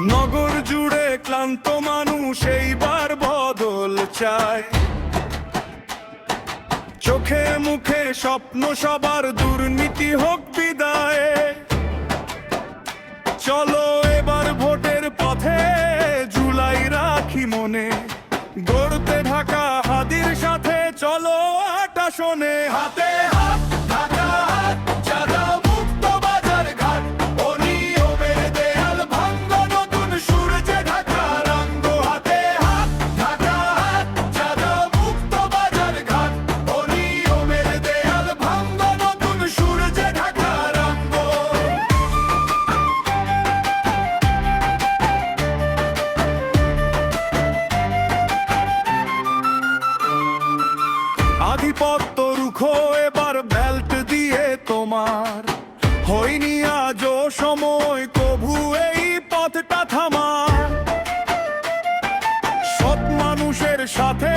নগর জুড়ে ক্লান্ত মানুষ এইবার বদল চায়। চোখে মুখে স্বপ্ন সবার দুর্নীতি হোক বিদায়। চলো এবার ভোটের পথে জুলাই রাখি মনে। গড়তে ঢাকা হাদির সাথে চলো আটা শোনে। হাতে আধিপত্য রুখো এবার বেল্ট দিয়ে তোমার। হইনি আজও সময়, কভু এই পথটা থামার। সব মানুষের সাথে